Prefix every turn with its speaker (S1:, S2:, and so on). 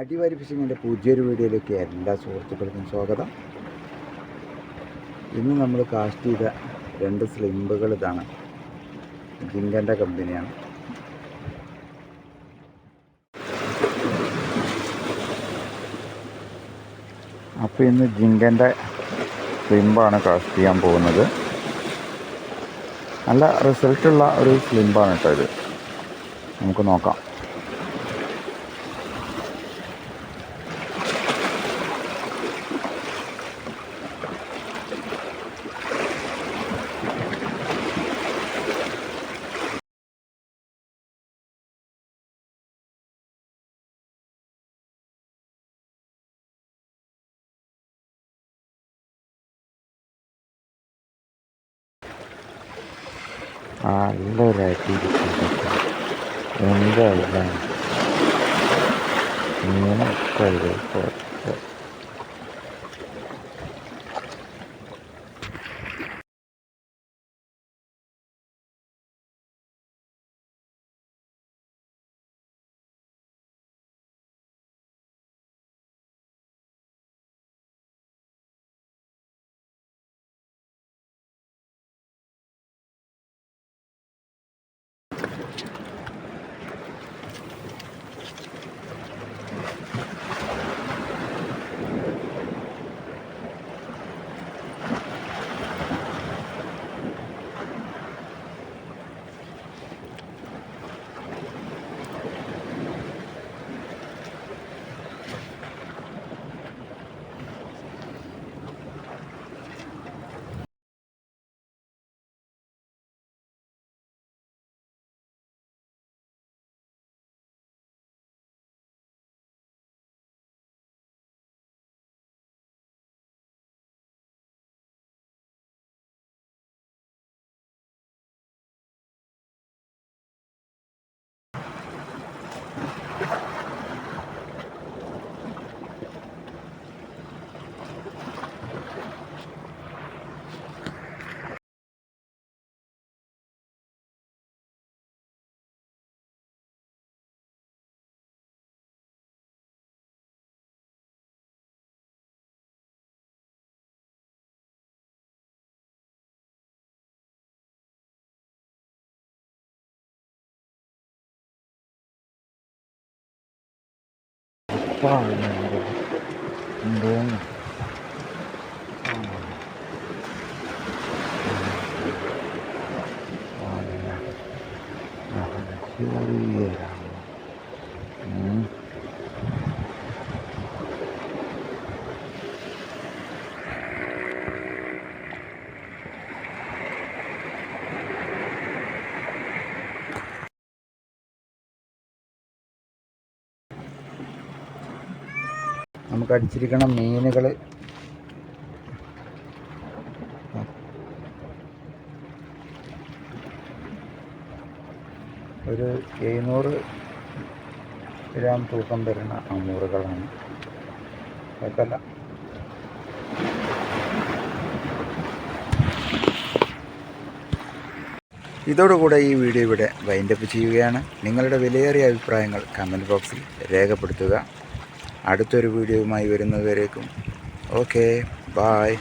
S1: അടിവാരി ഫിഷിങ്ങിന്റെ പുതിയൊരു വീഡിയോയിലേക്ക് എല്ലാ സുഹൃത്തുക്കൾക്കും സ്വാഗതം. ഇന്ന് നമ്മൾ കാസ്റ്റ് ചെയ്ത രണ്ട് സ്ലിമ്പുകൾ ഇതാണ്. ജിങ്കന്റെ കമ്പനിയാണ്. അപ്പോൾ ഇന്ന് ജിങ്കന്റെ സ്ലിമ്പാണ് കാസ്റ്റ് ചെയ്യാൻ പോകുന്നത്. നല്ല റിസൾട്ടുള്ള ഒരു സ്ലിമ്പാണ് കേട്ടോ ഇത്. നമുക്ക് നോക്കാം. നല്ലൊരു ആക്ടിവിറ്റി എന്തായാലും ഇങ്ങനെ കഴിവ് 와, 이거, 운동. 아, 네. 아, 네. 아, 네. 아, 네. നമുക്ക് അടിച്ചിരിക്കണം മീനുകൾ. ഒരു എഴുന്നൂറ് ഗ്രാം തൂക്കം വരുന്ന അമൂറുകളാണ്. അതല്ല ഇതോടുകൂടെ ഈ വീഡിയോ ഇവിടെ വൈൻഡപ്പ് ചെയ്യുകയാണ്. നിങ്ങളുടെ വിലയേറിയ അഭിപ്രായങ്ങൾ കമന്റ് ബോക്സിൽ രേഖപ്പെടുത്തുക. അടുത്തൊരു വീഡിയോയുമായി വരുന്നതുവരേക്കും. Okay bye